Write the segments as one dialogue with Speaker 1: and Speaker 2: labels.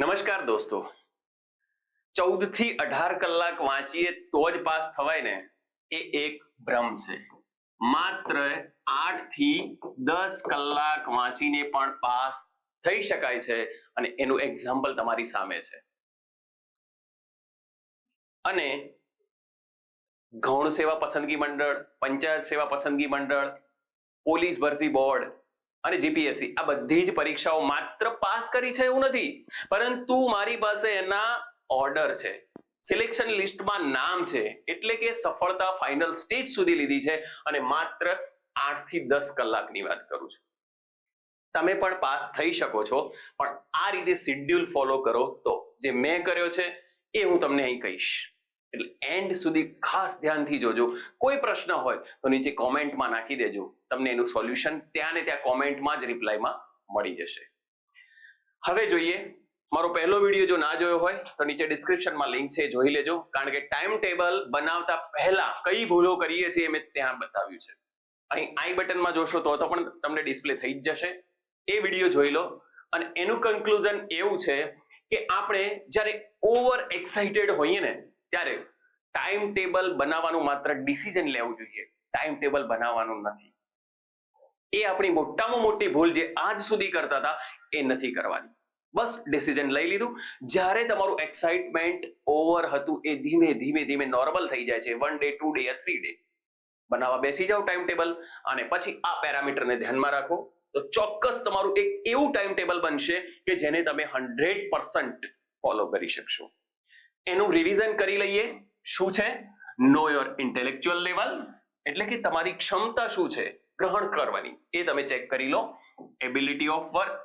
Speaker 1: નમસ્કાર દોસ્તો. ચૌદથી અઢાર કલાક વાંચીએ તો જ પાસ થવાય ને? એ એક ભ્રમ છે. માત્ર આઠથી દસ કલાક વાંચીને પણ પાસ થઈ શકાય છે અને એનું એક્ઝામ્પલ તમારી સામે છે. અને ગૌણ સેવા પસંદગી મંડળ, પંચાયત સેવા પસંદગી મંડળ, પોલીસ ભરતી બોર્ડ અને જીપીએસસી આ બધી જ પરીક્ષાઓ માત્ર પાસ કરી છે એવું નથી, પરંતુ મારી પાસે એના ઓર્ડર છે. સિલેક્શન લિસ્ટમાં નામ છે, એટલે કે સફળતા ફાઇનલ સ્ટેજ સુધી લીધી છે અને માત્ર આઠથી દસ કલાકની વાત કરું છું. તમે પણ પાસ થઈ શકો છો, પણ આ રીતે શિડ્યુલ ફોલો કરો તો જે મેં કર્યો છે એ હું તમને અહીં કહીશ. એટલે એન્ડ સુધી ખાસ ધ્યાનથી જોજો. કોઈ પ્રશ્ન હોય તો નીચે કોમેન્ટમાં નાખી દેજો. તમને એનું સોલ્યુશન ત્યાં ને ત્યાં કોમેન્ટમાં જ રિપ્લાયમાં મળી જશે. હવે જોઈએ, મારો પહેલો વીડિયો જો ના જોયો હોય તો નીચે ડિસ્ક્રિપ્શનમાં લિંક છે જોઈ લેજો. કારણ કે ટાઈમ ટેબલ બનાવતા પહેલા કઈ ભૂલો કરીએ છીએ મેં ત્યાં બતાવ્યું છે. અહીં આઈ બટનમાં જોશો તો તો પણ તમને ડિસ્પ્લે થઈ જ જશે. એ વીડિયો જોઈ લો. અને એનું કન્ક્લુઝન એવું છે કે આપણે જ્યારે ઓવર એક્સાઇટેડ હોઈએ ને ત્યારે ટાઈમ ટેબલ બનાવવાનું માત્ર ડિસિઝન લેવું જોઈએ. ટાઈમ ટેબલ બનાવવાનું નથી. એ આપણી મોટામાં મોટી ભૂલ જે આજ સુધી કરતા હતા, એ નથી કરવાની. બસ ડિસિઝન લઈ લીધું. જ્યારે તમારું એક્સાઇટમેન્ટ ઓવર હતું, એ ધીમે ધીમે ધીમે નોર્મલ થઈ જાય છે. One day two day three day બનાવવા બેસી જાઓ ટાઈમ ટેબલ અને પછી આ પેરામીટરને ધ્યાનમાં રાખો. તો ચોક્કસ તમારું એક એવું ટાઈમ ટેબલ બનશે કે જેને તમે હંડ્રેડ પર્સન્ટ ફોલો કરી શકશો. એનું રિવિઝન કરી લઈએ. શું છે? નો યોર ઇન્ટેલેક્ચ્યુઅલ લેવલ એટલે કે તમારી ક્ષમતા શું છે? ગ્રહણ કરવાની. એ તમે ચેક કરી લો. એબિલિટી ઓફ વર્ક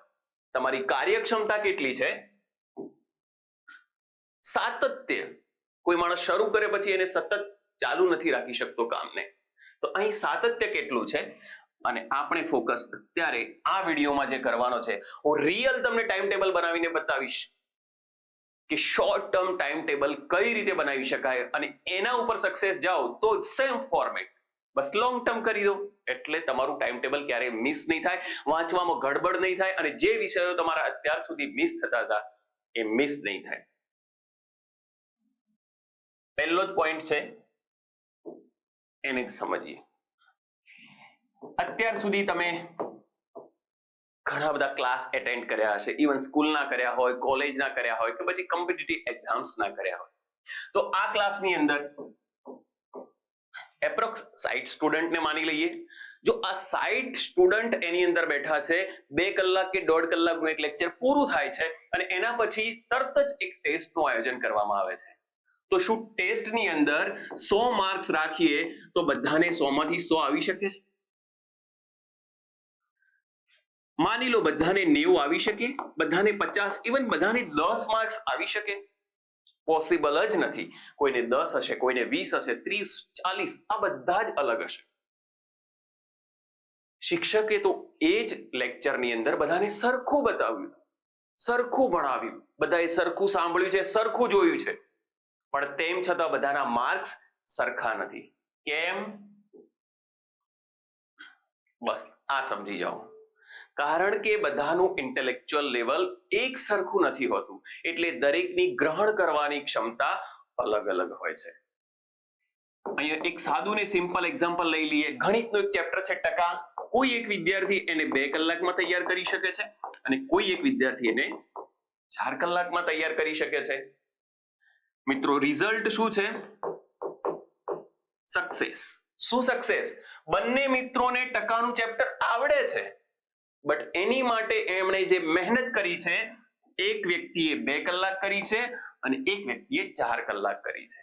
Speaker 1: તમારી કાર્યક્ષમતા કેટલી છે? સાતત્ય. કોઈ માણસ શરૂ કરે પછી એને સતત ચાલુ નથી રાખી શકતો કામને. તો અહીં સાતત્ય કેટલું છે? અને આપણે ફોકસ અત્યારે આ વિડીયોમાં જે કરવાનો છે, હું રિયલ તમને ટાઈમ ટેબલ બનાવીને બતાવીશ. કે શોર્ટ ટર્મ ટાઈમ ટેબલ કઈ રીતે બનાવી શકાય અને એના ઉપર સક્સેસ જાઓ તો સેમ ફોર્મેટ બસ લોંગ ટર્મ કરી દો. એટલે તમારું ટાઈમ ટેબલ ક્યારેય મિસ નહીં થાય, વાંચવામાં ગડબડ નહીં થાય અને જે વિષયો તમારા અત્યાર સુધી મિસ થતા હતા એ મિસ નહીં થાય. પહેલો જ પોઈન્ટ છે, એને સમજીએ. અત્યાર સુધી તમે ઘણા બધા ક્લાસ એટેન્ડ કર્યા હશે. ઇવન સ્કૂલના કર્યા હોય કોલેજના કર્યા હોય કે પછી કોમ્પિટિટિવ એક્ઝામ્સના કર્યા હોય. તો આ ક્લાસની અંદર એપ્રોક્સ સાઈઠ સ્ટુડન્ટને માની લઈએ. જો આ સાઈઠ સ્ટુડન્ટ એની અંદર બેઠા છે, બે કલાક કે દોઢ કલાકનું એક લેક્ચર પૂરું થાય છે અને એના પછી તરત જ એક ટેસ્ટનું આયોજન કરવામાં આવે છે. તો શું ટેસ્ટની અંદર સો માર્ક્સ રાખીએ તો બધાને સોમાંથી સો આવી શકે છે? માની લો બધાને નેવું આવી શકે, બધાને પચાસ ઇવન બધાને દસ માર્ક્સ આવી શકે. પોસિબલ જ નથી. કોઈને દસ હશે, કોઈને વીસ હશે, ત્રીસ, ચાલીસ, આ બધા જ અલગ હશે. શિક્ષકે તો એ જ લેક્ચરની અંદર બધાને સરખું બતાવ્યું. સરખું ભણાવ્યું. બધાએ સરખું સાંભળ્યું છે, સરખું જોયું છે. પણ તેમ છતાં બધાના માર્ક્સ સરખા નથી. કેમ? બસ, આ સમજી જાઓ. કારણ કે બધાનું ઇન્ટેલેક્ચ્યુઅલ લેવલ એક સરખું નથી હોતું. એટલે દરેકની ગ્રહણ કરવાની ક્ષમતા અલગ અલગ હોય છે. અહીંયા એક સાદું ને સિમ્પલ એક્ઝામ્પલ લઈ લઈએ. ગણિતનું એક ચેપ્ટર છે ટકા. કોઈ એક વિદ્યાર્થી એને બે કલાકમાં તૈયાર કરી શકે છે અને કોઈ એક વિદ્યાર્થી એને ચાર કલાકમાં તૈયાર કરી શકે છે. મિત્રો રિઝલ્ટ શું છે? સક્સેસ શું સક્સેસ બંને મિત્રોને ટકાનું ચેપ્ટર આવડે છે. બટ એની માટે એમણે જે મહેનત કરી છે, એક વ્યક્તિએ બે કલાક કરી છે અને એક વ્યક્તિએ ચાર કલાક કરી છે.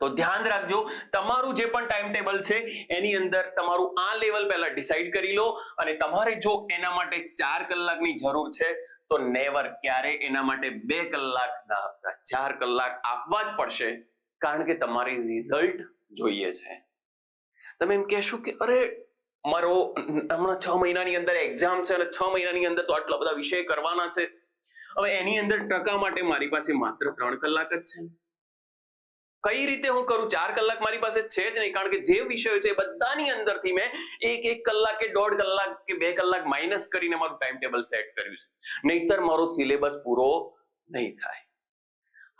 Speaker 1: તો ધ્યાન રાખજો, તમારું જે પણ ટાઈમ ટેબલ છે, એની અંદર તમારું આ લેવલ પહેલા ડિસાઈડ કરી લો અને તમારે જો એના માટે ચાર કલાકની જરૂર છે, તો નેવર ક્યારે એના માટે બે કલાક ના આપતા, ચાર કલાક આપવા જ પડશે, કારણ કે તમારે રિઝલ્ટ જોઈએ છે. તમે એમ કહેશો કે અરે મારો હમણાં છ મહિનાની અંદર એક્ઝામ છે અને છ મહિનાની અંદર તો આટલા બધા વિષય કરવાના છે. હવે એની અંદર ટકા માટે મારી પાસે માત્ર ત્રણ કલાક જ છે. કઈ રીતે હું કરું? ચાર કલાક મારી પાસે છે જ નહીં, કારણ કે જે વિષયો છે એ બધાની અંદરથી મેં એક એક કલાક કે દોઢ કલાક કે બે કલાક માઇનસ કરીને મારું ટાઈમ ટેબલ સેટ કર્યું છે. નહીતર મારો સિલેબસ પૂરો નહીં થાય.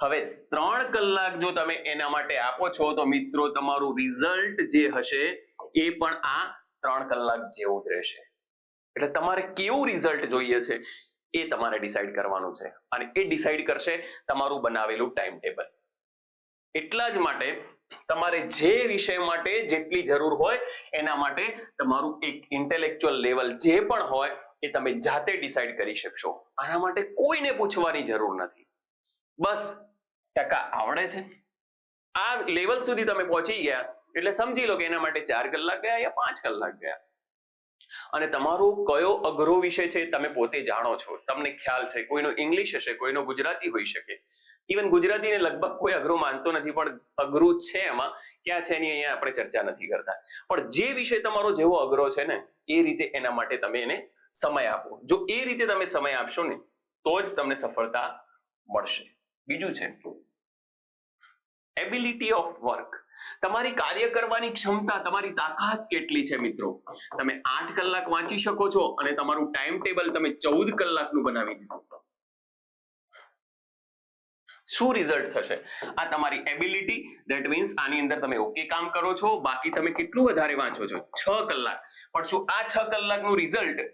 Speaker 1: હવે ત્રણ કલાક જો તમે એના માટે આપો છો તો મિત્રો, તમારું રિઝલ્ટ જે હશે એ પણ આ ત્રણ કલાક જેવું જ રહેશે. એટલે તમારે કેવું રિઝલ્ટ જોઈએ છે એ તમારે ડિસાઈડ કરવાનું છે. અને એ ડિસાઈડ કરશે તમારું બનાવેલું ટાઈમ ટેબલ એટલા જ માટે તમારે જે વિષય માટે જેટલી જરૂર હોય એના માટે તમારું એક ઇન્ટેલેક્ચ્યુઅલ લેવલ જે પણ હોય એ તમે જાતે ડિસાઈડ કરી શકશો. આના માટે કોઈને પૂછવાની જરૂર નથી. બસ, ટકા આવડે છે. આ લેવલ સુધી તમે પહોંચી ગયા. એટલે સમજી લો કે એના માટે ચાર કલાક ગયા યા પાંચ કલાક ગયા? અને તમારો કયો અઘરો વિષય છે તમે પોતે જાણો છો. તમને ખ્યાલ છે. કોઈનો ઇંગ્લિશ હશે, કોઈનો ગુજરાતી હોઈ શકે. ઇવન ગુજરાતીને લગભગ કોઈ અઘરો માનતો નથી, પણ અઘરું છે એમાં. ક્યાં છે એની અહીંયા આપણે ચર્ચા નથી કરતા. પણ જે વિષય તમારો જેવો અઘરો છે ને, એ રીતે એના માટે તમે એને સમય આપો. જો એ રીતે તમે સમય આપશો ને, તો જ તમને સફળતા મળશે. બીજું છે એબિલિટી ઓફ વર્ક તમારી કાર્ય કરવાની ક્ષમતા, તમારી તાકાત કેટલી છે મિત્રો? તમે આઠ કલાક વાંચી શકો છો અને તમારું ટાઈમ ટેબલ તમે ચૌદ કલાકનું બનાવી દીધું. શું રિઝલ્ટ થશે? આ તમારી એબિલિટી ધેટ મીન્સ આની અંદર તમે ઓકે કામ કરો છો. બાકી તમે કેટલું વધારે વાંચો છો? છ કલાક. પણ શું આ છ કલાકનું રિઝલ્ટ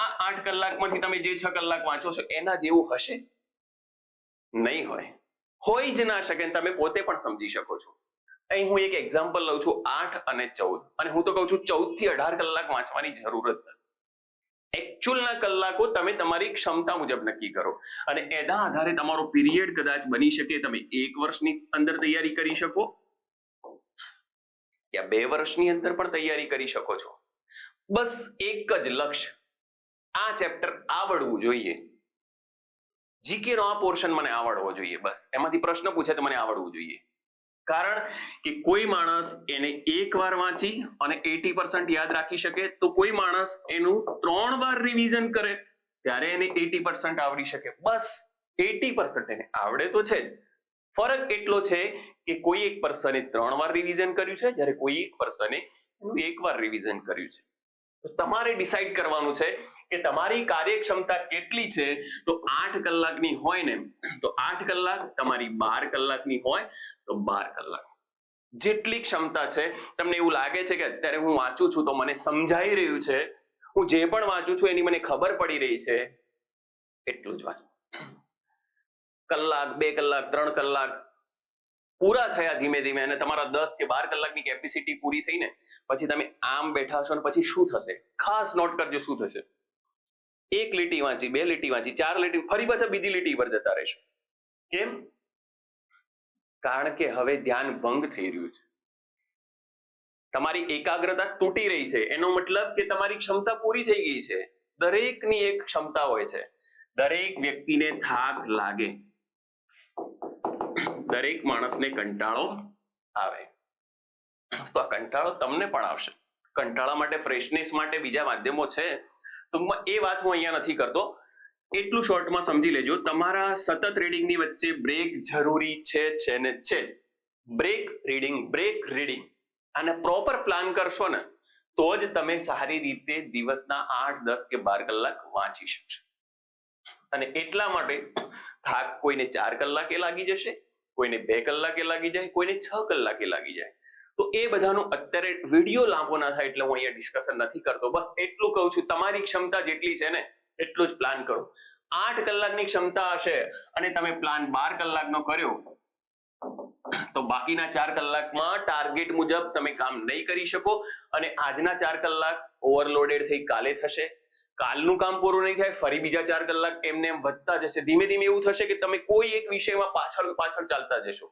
Speaker 1: આ આઠ કલાકમાંથી તમે જે છ કલાક વાંચો છો, એના જેવું હશે? નહીં હોય. હોય જ ના શકે તમે પોતે પણ સમજી શકો છો. અહીં હું એક એક્ઝામ્પલ લઉં છું આઠ અને ચૌદ. અને હું તો કહું છું ચૌદથી અઢાર કલાક વાંચવાની જરૂરત નથી. એકચ્યુઅલના કલાકો તમે તમારી ક્ષમતા મુજબ નક્કી કરો. અને એના આધારે તમારો પીરિયડ કદાચ બની શકે તમે એક વર્ષની અંદર તૈયારી કરી શકો. યા બે વર્ષની અંદર પણ તૈયારી કરી શકો છો. બસ એક જ લક્ષ્ય. આ ચેપ્ટર આવડવું જોઈએ. જીકે નો આ પોર્શન મને આવડવો જોઈએ બસ. એમાંથી પ્રશ્ન પૂછે તો મને આવડવું જોઈએ. કારણ કે કોઈ માણસ એને એક વાર વાંચી અને એટી પર્સન્ટ યાદ રાખી શકે તો કોઈ માણસ એનું ત્રણ વાર રિવિઝન કરે ત્યારે એને એટી પર્સન્ટ આવડી શકે. બસ એટી પર્સન્ટ એને આવડે તો છે જ. ફરક એટલો છે કે કોઈ એક પર્સને ત્રણ વાર રિવિઝન કર્યું છે જ્યારે કોઈ એક પર્સને એનું એક વાર રિવિઝન કર્યું છે. તો તમારે ડિસાઈડ કરવાનું છે કે તમારી કાર્યક્ષમતા કેટલી છે? તો આઠ કલાકની હોય ને તો આઠ કલાક, તમારી બાર કલાકની હોય, તો બાર કલાક. જેટલી ક્ષમતા છે, તમને એવું લાગે છે કે અત્યારે હું વાંચું છું, તો મને સમજાઈ રહ્યું છે. હું જે પણ વાંચું છું, એની મને ખબર પડી રહી છે. એટલું જ વાંચું કલાક, બે કલાક, ત્રણ કલાક પૂરા થયા ધીમે ધીમે, અને તમારા દસ કે બાર કલાકની કેપેસિટી પૂરી થઈને, પછી તમે આમ બેઠા છો, અને પછી શું થશે? ખાસ નોટ કરજો, શું થશે? એક લીટી વાંચી, બે લીટી વાંચી, ચાર લીટી, ફરી પાછા બીજી લીટી પર જતા રહેશો. કેમ? કારણ કે હવે ધ્યાન ભંગ થઈ રહ્યું છે. તમારી એકાગ્રતા તૂટી રહી છે. એનો મતલબ કે તમારી ક્ષમતા પૂરી થઈ ગઈ છે. દરેકની એક ક્ષમતા હોય છે. દરેક વ્યક્તિને થાક લાગે. દરેક માણસને કંટાળો આવે. તો આ કંટાળો તમને પણ આવશે. કંટાળા માટે ફ્રેશનેસ માટે બીજા માધ્યમો છે. ટૂંકમાં એ વાત હું અહીંયા નથી કરતો. એટલું શોર્ટમાં સમજી લેજો, તમારા સતત રીડિંગની વચ્ચે બ્રેક જરૂરી છે છે ને છે બ્રેક રીડિંગ બ્રેક રીડિંગ અને પ્રોપર પ્લાન કરશો ને, તો જ તમે સારી રીતે દિવસના આઠ, દસ કે બાર કલાક વાંચી શકશો. અને એટલા માટે થાક કોઈને ચાર કલાકે લાગી જશે, કોઈને બે કલાકે લાગી જાય, કોઈને છ કલાકે લાગી જાય. તો એ બધાનું અત્યારે વીડિયો લાંબો ના થાય એટલે હું અહીંયા ડિસ્કશન નથી કરતો. બસ એટલું કહું છું, તમારી ક્ષમતા જેટલી છે ને, એટલું જ પ્લાન કરો. આઠ કલાકની ક્ષમતા હશે અને તમે પ્લાન બાર કલાકનો કર્યો, તો બાકીના ચાર કલાકમાં ટાર્ગેટ મુજબ તમે કામ નહીં કરી શકો અને આજના ચાર કલાક ઓવરલોડેડ થઈ કાલે થશે. કાલનું કામ પૂરું નહીં થાય, ફરી બીજા ચાર કલાક એમને એમ વધતા જશે. ધીમે ધીમે એવું થશે કે તમે કોઈ એક વિષયમાં પાછળ પાછળ ચાલતા જશો.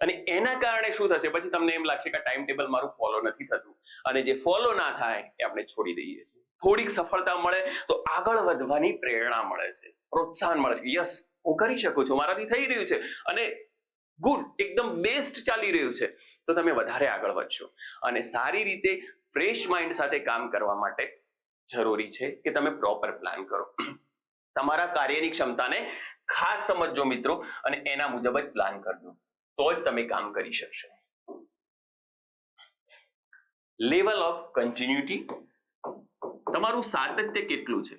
Speaker 1: અને એના કારણે શું થશે? પછી તમને એમ લાગશે કે ટાઈમ ટેબલ મારું ફોલો નથી થતું. અને જે ફોલો ના થાય, એ આપણે છોડી દઈએ છીએ. થોડીક સફળતા મળે તો આગળ વધવાની પ્રેરણા મળે છે. પ્રોત્સાહન મળે છે. યસ, હું કરી શકું છું. મારાથી થઈ રહ્યું છે. અને ગુડ, એકદમ બેસ્ટ ચાલી રહ્યું છે. તો તમે વધારે આગળ વધશો. અને સારી રીતે ફ્રેશ માઇન્ડ સાથે કામ કરવા માટે જરૂરી છે કે તમે પ્રોપર પ્લાન કરો. તમારા કાર્યની ક્ષમતાને ખાસ સમજજો મિત્રો અને એના મુજબ જ પ્લાન કરજો. તો જ તમે કામ કરી શકશો. લેવલ ઓફ કન્ટિન્યુટી તમારું સાતત્ય કેટલું છે?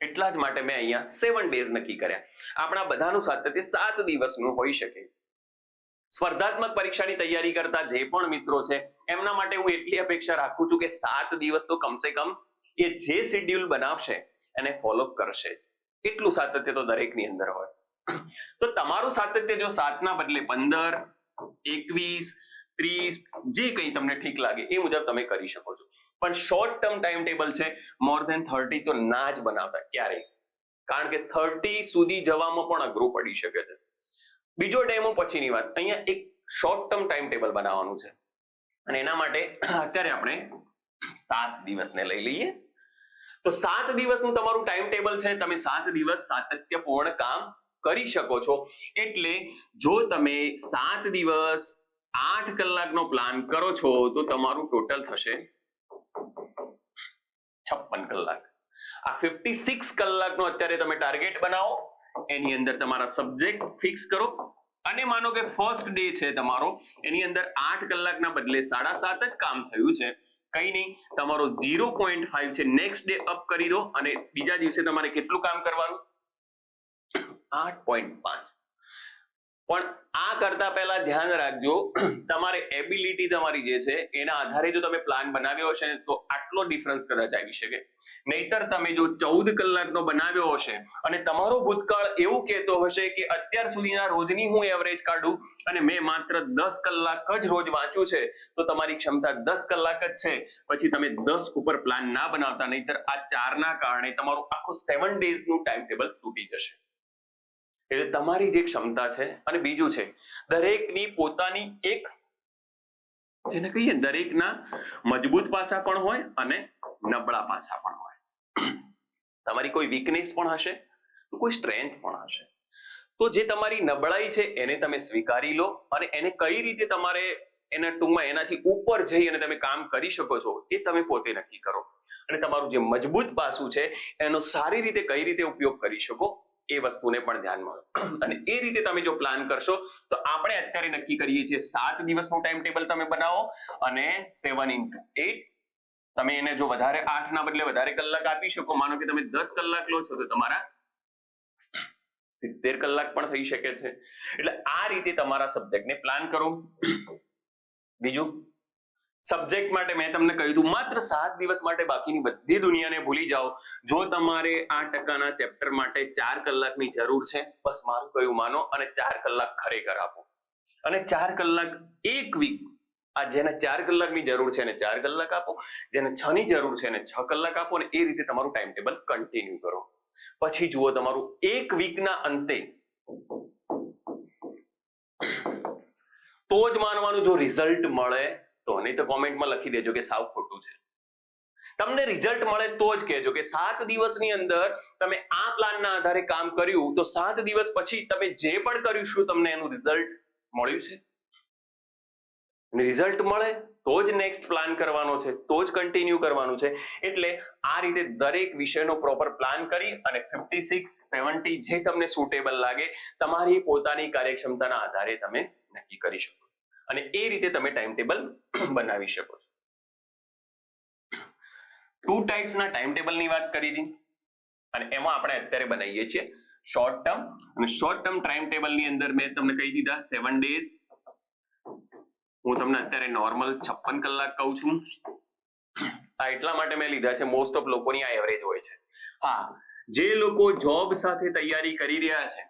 Speaker 1: એટલા જ માટે મેં અહીંયા સેવન ડેઝ નક્કી કર્યા. આપણા બધાનું સાતત્ય સાત દિવસનું હોઈ શકે. સ્પર્ધાત્મક પરીક્ષાની તૈયારી કરતા જે પણ મિત્રો છે, એમના માટે હું એટલી અપેક્ષા રાખું છું કે સાત દિવસ તો કમસે કમ એ જે શેડ્યુલ બનાવશે, એને ફોલો કરશે જ. એટલું સાતત્ય તો દરેકની અંદર હોય. તો તમારું સાતત્ય જો સાતના બદલે પંદર, એકવીસ, ત્રીસ, જે કંઈ તમને ઠીક લાગે એ મુજબ તમે કરી શકો છો. પણ શોર્ટ ટર્મ ટાઈમ ટેબલ છે મોર ધેન થર્ટી તો ના જ બનાવતા ક્યારેય. કારણ કે થર્ટી સુધી જવામાં પણ અઘરું પડી શકે છે. બીજો ડેમો પછીની વાત, અહીંયા એક શોર્ટ ટર્મ ટાઈમ ટેબલ બનાવવાનું છે. અને એના માટે અત્યારે આપણે સાત દિવસને લઈ લઈએ. તો સાત દિવસનું તમારું ટાઈમ ટેબલ છે. તમે સાત દિવસ સાતત્યપૂર્ણ કામ કરી શકો છો. એટલે જો તમે સાત દિવસ આઠ કલાકનો પ્લાન કરો છો, તો તમારું ટોટલ થશે છપ્પન કલાક. આ ફિફ્ટી સિક્સ કલાકનો અત્યારે તમે ટાર્ગેટ બનાવો. એની અંદર તમારા સબ્જેક્ટ ફિક્સ કરો. અને માનો કે ફર્સ્ટ ડે છે તમારો, એની અંદર આઠ કલાકના બદલે સાડા સાત જ કામ થયું છે. કઈ નહીં. તમારો ઝીરો પોઈન્ટ ફાઈવ છે. નેક્સ્ટ ડે અપ કરી દો અને બીજા દિવસે તમારે કેટલું કામ કરવાનું? આઠ પોઈન્ટ પાંચ. પણ આ કરતા પહેલા ધ્યાન રાખજો, તમારે એબિલિટી તમારી જે છે, એના આધારે જો તમે પ્લાન બનાવ્યો હશે તો આટલો ડિફરન્સ કદાચ આવી શકે. નહીતર તમે જો ચૌદ કલાકનો બનાવ્યો હશે અને તમારો ભૂતકાળ એવું કહેતો હશે કે અત્યાર સુધીના રોજની હું એવરેજ કાઢું અને મેં માત્ર દસ કલાક જ રોજ વાંચ્યું છે, તો તમારી ક્ષમતા દસ કલાક જ છે. પછી તમે દસ ઉપર પ્લાન ના બનાવતા, નહીતર આ ચારના કારણે તમારું આખું સેવન ડેઝનું ટાઈમ ટેબલ તૂટી જશે. એટલે તમારી જે ક્ષમતા છે અને બીજું છે, દરેકની પોતાની એક જેને કહીએ દરેકના મજબૂત પાસા પણ હોય અને નબળા પાસા પણ હોય. તમારી કોઈ વીકનેસ પણ હશે તો કોઈ સ્ટ્રેન્થ પણ હશે. તો જે તમારી નબળાઈ છે એને તમે સ્વીકારી લો અને એને કઈ રીતે તમારે એના ટૂંકમાં એનાથી ઉપર જઈ અને તમે કામ કરી શકો છો એ તમે પોતે નક્કી કરો. અને તમારું જે મજબૂત પાસું છે એનો સારી રીતે કઈ રીતે ઉપયોગ કરી શકો એ વસ્તુને પણ ધ્યાનમાં અને એ રીતે તમે જો પ્લાન કરશો, તો આપણે અત્યારે નક્કી કરીએ છીએ સાત દિવસનું ટાઈમ ટેબલ તમે બનાવો અને સેવન ઇન્ટુ એટ તમે એને જો વધારે આઠ ના બદલે વધારે કલાક આપી શકો. માનો કે તમે દસ કલાક લો છો, તો તમારા સિત્તેર કલાક પણ થઈ શકે છે. એટલે આ રીતે તમારા સબ્જેક્ટને પ્લાન કરો. બીજું સબ્જેક્ટ માટે મેં તમને કહ્યું હતું, માત્ર સાત દિવસ માટે બાકીની બધી દુનિયાને ભૂલી જાઓ. જો તમારે આ ટકાના ચેપ્ટર માટે ચાર કલાકની જરૂર છે, બસ મારું કયું માનો અને ચાર કલાક ખરેખર આપો. અને ચાર કલાક એક વીક આ જેને ચાર કલાકની જરૂર છે એને ચાર કલાક આપો, જેને છ ની જરૂર છે એને છ કલાક આપો અને એ રીતે તમારું ટાઈમ ટેબલ કન્ટિન્યુ કરો. પછી જુઓ તમારું એક વીકના અંતે. તો જ માનવાનું જો રિઝલ્ટ મળે તો નહીં તો કોમેન્ટમાં લખી દેજો કે સાવ ખોટું છે. તમને રિઝલ્ટ મળે તો જ કહેજો કે સાત દિવસની અંદર તમે આ પ્લાનના આધારે કામ કર્યું, તો સાત દિવસ પછી તમે જે પણ કર્યું શું તમને એનું રિઝલ્ટ મળ્યું છે? રિઝલ્ટ મળે તો જ નેક્સ્ટ પ્લાન કરવાનો છે, તો જ કન્ટિન્યુ કરવાનું છે. એટલે આ રીતે દરેક વિષયનો પ્રોપર પ્લાન કરી અને ફિફ્ટી સિક્સ સેવન્ટી જે તમને સુટેબલ લાગે, તમારી પોતાની કાર્યક્ષમતાના આધારે તમે નક્કી કરી શકો અને એ રીતે તમે ટાઈમ ટેબલ બનાવી શકો છો. ટુ ટાઈપ્સના ટાઈમ ટેબલની વાત કરી હતી અને એમાં આપણે અત્યારે બનાવીએ છીએ શોર્ટ ટર્મ અને શોર્ટ ટર્મ ટાઈમ ટેબલની અંદર મેં તમને કહી દીધા સેવન ડેઝ હું તમને અત્યારે નોર્મલ છપ્પન કલાક કહું છું. આ એટલા માટે મેં લીધા છે મોસ્ટ ઓફ લોકોની આ એવરેજ હોય છે. હા, જે લોકો જોબ સાથે તૈયારી કરી રહ્યા છે,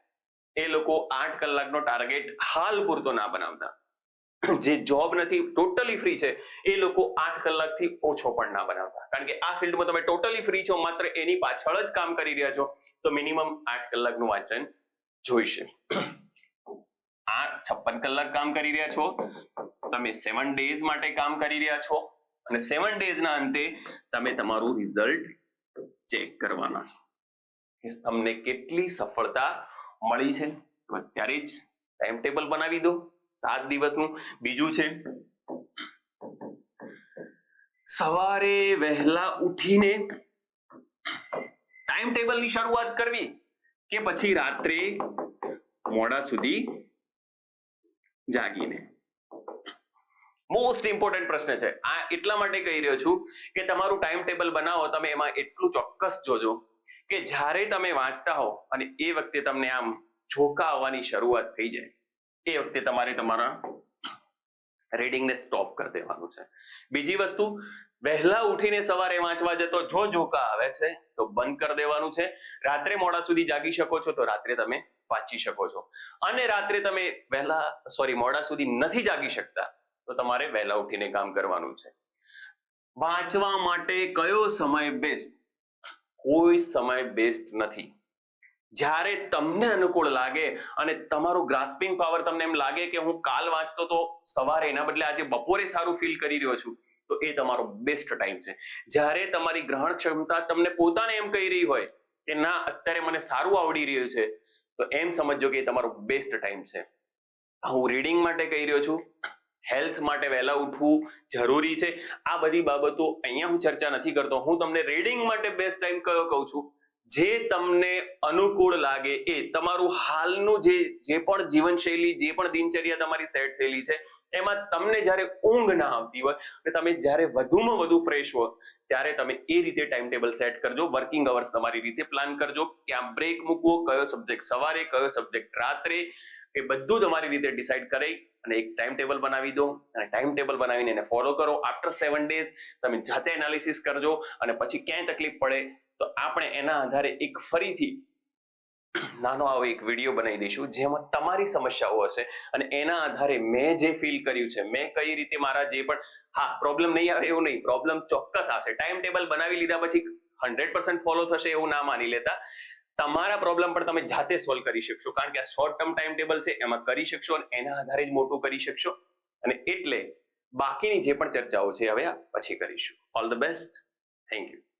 Speaker 1: એ લોકો આઠ કલાકનો ટાર્ગેટ હાલ પૂરતો ના બનાવતા. જે જોબ નથી ટોટલી ફ્રી છે, એ લોકો આઠ કલાકથી ઓછો પણ ના બનાવતા. કારણ કે આ ફિલ્ડમાં તમે ટોટલી ફ્રી છો, માત્ર એની પાછળ જ કામ કરી રહ્યા છો, તો મિનિમમ આઠ કલાકનું વાંચન જોઈશે. આ છપ્પન કલાક કામ કરી રહ્યા છો, તમે સેવન ડેઝ માટે કામ કરી રહ્યા છો, અને સેવન ડેઝના અંતે તમે તમારું રિઝલ્ટ ચેક કરવાના છો. તમને કેટલી સફળતા મળી છે? અત્યારે જ ટાઈમ ટેબલ બનાવી દો. સાત દિવસનું. બીજું છે. સવારે વહેલા ઉઠીને ટાઈમ ટેબલની શરૂઆત કરવી કે પછી રાત્રે મોડા સુધી જાગીને. મોસ્ટ ઇમ્પોર્ટન્ટ પ્રશ્ન છે. આ એટલા માટે કહી રહ્યો છું કે તમારું ટાઈમ ટેબલ બનાવો, તમે એમાં એટલું ચોક્કસ જોજો કે જ્યારે તમે વાંચતા હો અને એ વખતે તમને આમ ઝોકા આવવાની શરૂઆત થઈ જાય. એ વખતે તમારે તમારા રીડિંગને સ્ટોપ કરી દેવાનું છે. બીજી વસ્તુ, વહેલા ઉઠીને સવારે વાંચવા જતો જો ઝોકા આવે છે, તો બંધ કરી દેવાનું છે. રાત્રે મોડા સુધી જાગી શકો છો, તો રાત્રે તમે વાંચી શકો છો. અને રાત્રે તમે વહેલા સોરી મોડા સુધી નથી જાગી શકતા, તો તમારે વહેલા ઉઠીને કામ કરવાનું છે. વાંચવા માટે કયો સમય બેસ્ટ કોઈ સમય બેસ્ટ નથી. જ્યારે તમને અનુકૂળ લાગે અને તમારું ગ્રાસ્પિંગ પાવર તમને એમ લાગે કે હું કાલ વાંચતો તો સવારે એના બદલે આજે બપોરે સારું ફીલ કરી રહ્યો છું, તો એ તમારો બેસ્ટ ટાઈમ છે. જ્યારે તમારી ગ્રહણ ક્ષમતા તમને પોતાને એમ કહી રહી હોય કે ના, અત્યારે મને સારું આવડી રહ્યું છે, તો એમ સમજજો કે એ તમારો બેસ્ટ ટાઈમ છે. હું રીડિંગ માટે કહી રહ્યો છું હેલ્થ માટે વહેલા ઉઠવું જરૂરી છે. આ બધી બાબતો અહીંયા હું ચર્ચા નથી કરતો. હું તમને રીડિંગ માટે બેસ્ટ ટાઈમ કયો કહું છું? જે તમને અનુકૂળ લાગે એ તમારું હાલનું જે જે પણ જીવનશૈલી, જે પણ દિનચર્યા તમારી સેટ થયેલી છે, એમાં તમને જ્યારે ઊંઘ ના આવતી હોય અને તમે જ્યારે વધુમાં વધુ ફ્રેશ હો ત્યારે તમે એ રીતે ટાઈમ ટેબલ સેટ કરજો વર્કિંગ અવર્સ તમારી રીતે પ્લાન કરજો, ક્યાં બ્રેક મૂકવો, કયો સબ્જેક્ટ સવારે, કયો સબ્જેક્ટ રાત્રે, એ બધું તમારી રીતે ડિસાઈડ કરી અને એક ટાઈમ ટેબલ બનાવી દો અને ટાઈમ ટેબલ બનાવીને એને ફોલો કરો. આફ્ટર સેવન ડેઝ તમે જાતે એનાલિસિસ કરજો અને પછી ક્યાંય તકલીફ પડે તો આપણે એના આધારે એક ફરીથી નાનો આવો એક વીડિયો બનાવી દઈશું, જેમાં તમારી સમસ્યાઓ હશે અને એના આધારે મેં જે ફીલ કર્યું છે, મેં કઈ રીતે મારા જે પણ, હા પ્રોબ્લેમ નહીં આવે એવું નહીં પ્રોબ્લેમ ચોક્કસ આવશે. ટાઈમ ટેબલ બનાવી લીધા પછી હંડ્રેડ પર્સન્ટ ફોલો થશે એવું ના માની લેતા. તમારા પ્રોબ્લેમ પણ તમે જાતે સોલ્વ કરી શકશો. કારણ કે આ શોર્ટ ટર્મ ટાઈમ ટેબલ છે, એમાં કરી શકશો અને એના આધારે જ મોટું કરી શકશો. અને એટલે બાકીની જે પણ ચર્ચાઓ છે, હવે પછી કરીશું. All the best thank you